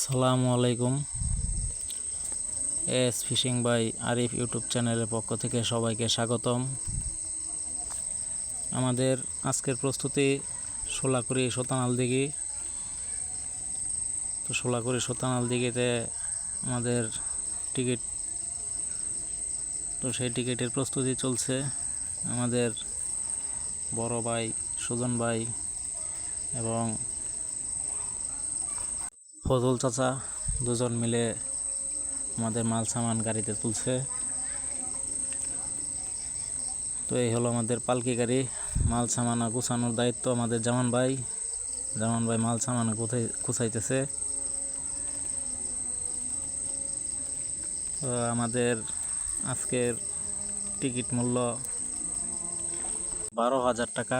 আসসালামু আলাইকুম। S fishing by Arif YouTube চ্যানেলের পক্ষ থেকে সবাইকে স্বাগতম। আমাদের আজকের প্রস্তুতি সোলাকুড়ি শতানাল দিঘি। তো সোলাকুড়ি শতানাল দিঘিতে আমাদের টিকিট তো সেই টিকিটের প্রস্তুতি চলছে। আমাদের বড় ভাই সুজন ভাই এবং ফজল চাচা দুজন মিলে আমাদের মাল সামান গাড়িতে তুলছে। তো এই হলো আমাদের পালকি গাড়ি। মাল সামানা গুছানোর দায়িত্ব আমাদের জামান ভাই। জামান ভাই মাল সামানা গুছাইতেছে। আমাদের আজকের টিকিট মূল্য বারো হাজার টাকা।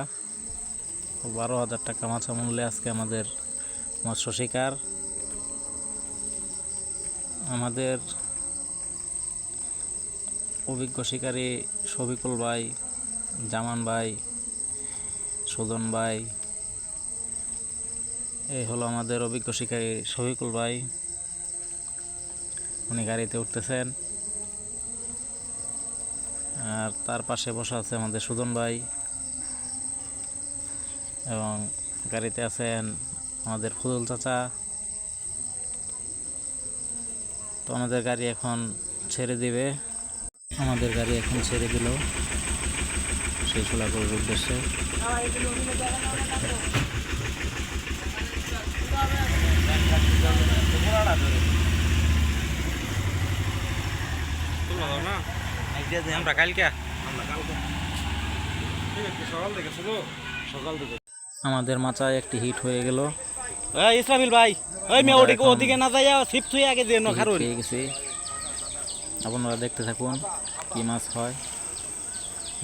বারো হাজার টাকা মাছা মূল্যে আজকে আমাদের মৎস্য শিকার। আমাদের অভিজ্ঞ শিকারী শফিকুল ভাই, জামান ভাই, সুজন ভাই, এই হলো আমাদের অভিজ্ঞ শিকারী শফিকুল ভাই। উনি গাড়িতে উঠতেছেন। আর তার পাশে বসা আছে আমাদের সুজন ভাই। এবং গাড়িতে আছেন আমাদের ফুদুল চাচা। তো আমাদের গাড়ি এখন ছেড়ে দিবে। আমাদের গাড়ি এখন ছেড়ে দিল। সেই সোলাপুরের উদ্দেশ্যে। আমরা কালকে আমাদের মাচায় একটি হিট হয়ে গেল। এই ইসরাফিল ভাই ওই মেয়ে ওদিকে ওদিকে না যাইয়া শিফট হয়ে আগে দিয়ে হিট খারুন। পেয়ে গেছি আপনারা দেখতে থাকুন কি মাছ হয়।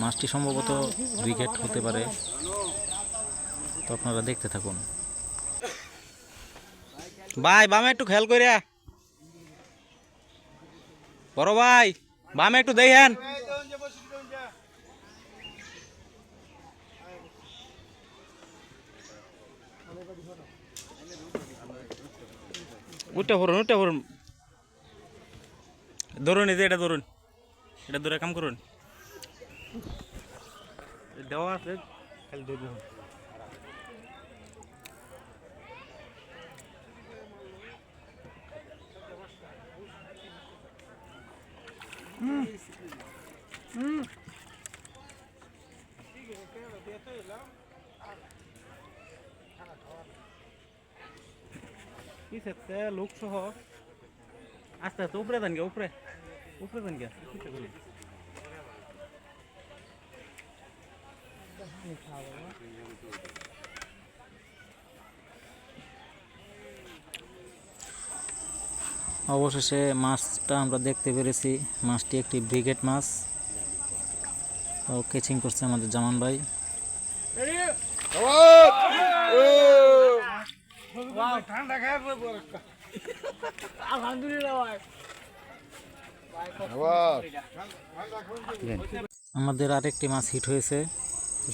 মাছটি সম্ভবত ব্রিগেড হতে পারে। তো আপনারা দেখতে থাকুন। ভাই বামে একটু খেয়াল করিয়া বড় ভাই বামে একটু দেখেন উঠে পড়ুন উঠে পড়ুন। ধরুন এই যে এটা ধরুন। এটা ধরে কাম করুন। দেওয়া আছে, খালি ধরে সেতে লোক সহ আস্তে আস্তে উপরে দেন গে উপরে। উপরে দেন গে অবশেষে মাছটা আমরা দেখতে পেরেছি। মাছটি একটি ব্রিগেড মাছ। ও কেচিং করছে আমাদের জামান ভাই। আমাদের আরেকটি মাছ হিট হয়েছে।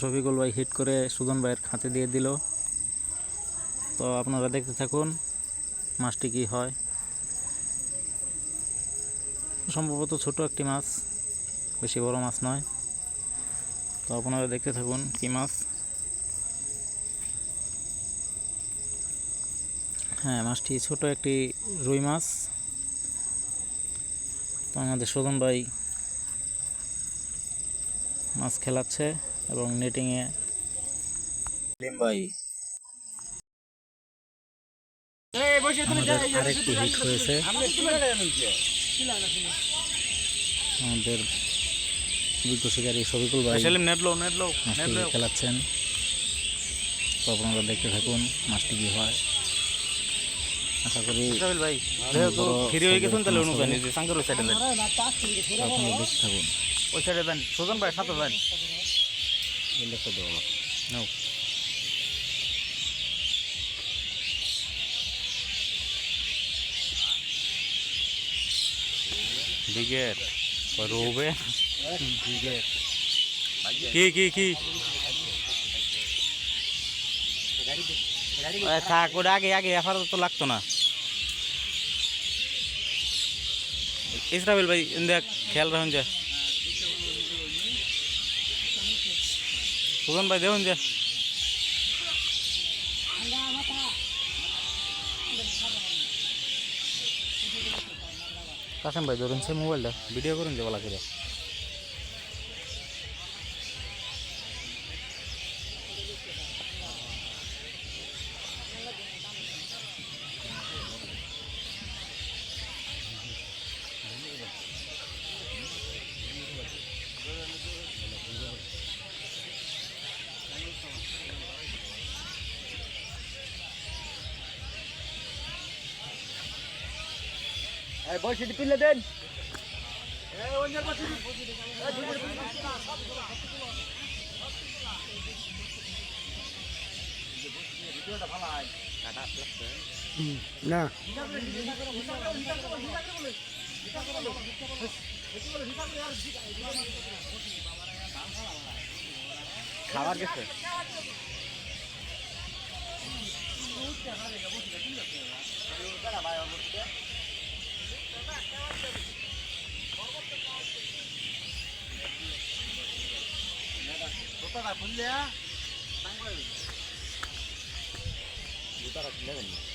শফিকুল ভাই হিট করে সুদন ভাইয়ের খাতে দিয়ে দিল। তো আপনারা দেখতে থাকুন মাছটি কি হয়। সম্ভবত ছোট একটি মাছ, বেশি বড় মাছ নয়। তো আপনারা দেখতে থাকুন কি মাছ। হ্যাঁ মাছটি ছোট একটি রুই মাছ। তো আমাদের সদন ভাই মাছ খেলাচ্ছে এবং নেটিংয়ে ভাই। আমাদের আরেকটি হিট হয়েছে। আমাদের অভিজ্ঞ শিকারী শফিকুল ভাই সেলিম নেট লো নেট লো নেট মাছটি খেলাচ্ছেন। তো আপনারা দেখতে থাকুন মাছটি কি হয়। আশা করি ভাই যেহেতু ফ্রি হয়ে গেছেন তাহলে অনুযায়ী। যে সাঙ্গের ওই সাইডে থাকুন। ওই সাইডে দেন। সুজন ভাই সাথে দেন। নাও। রোবে? কি কি কি? থাক ওটা আগে আগে এফার তো লাগতো না। ইসরাবিল ভাই দেখ খেয়াল রাখুন যা। সুগন ভাই, দেখুন যা। কাসেম ভাই, ধরুন সে মোবাইলটা ভিডিও করুন যে বলা করে। বয়সটি তুলে দেন। না। খাবার গেছে? শাবাশ ধরা খেয়েছে নুরুসলা ধরা খেয়েছে এই খুলে দাও খারাও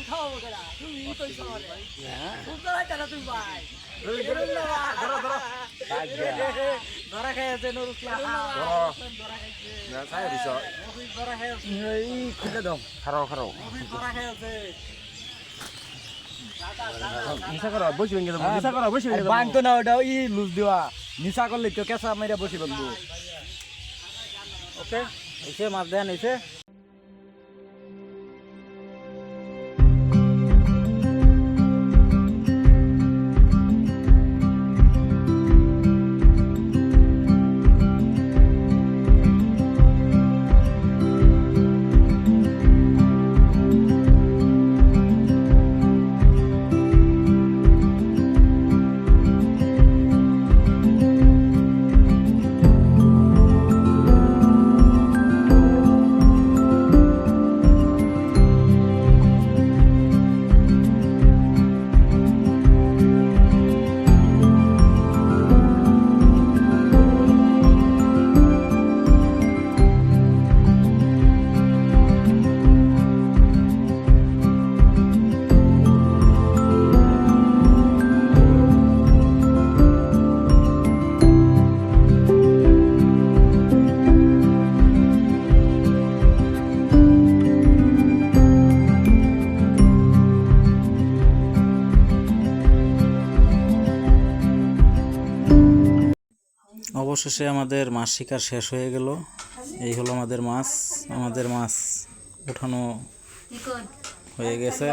খারাও ধরা ভেঙে দেবো নিশা করা বসি ভেঙে বাঁধতো না ই লুজ দেওয়া নিশা করলে তো কেঁচা মেরে বসে ফেলব ওকে এসে মাছ দেন এসে অবশেষে আমাদের মাছ শিকার শেষ হয়ে গেল। এই হলো আমাদের মাছ। আমাদের মাছ উঠানো হয়ে গেছে।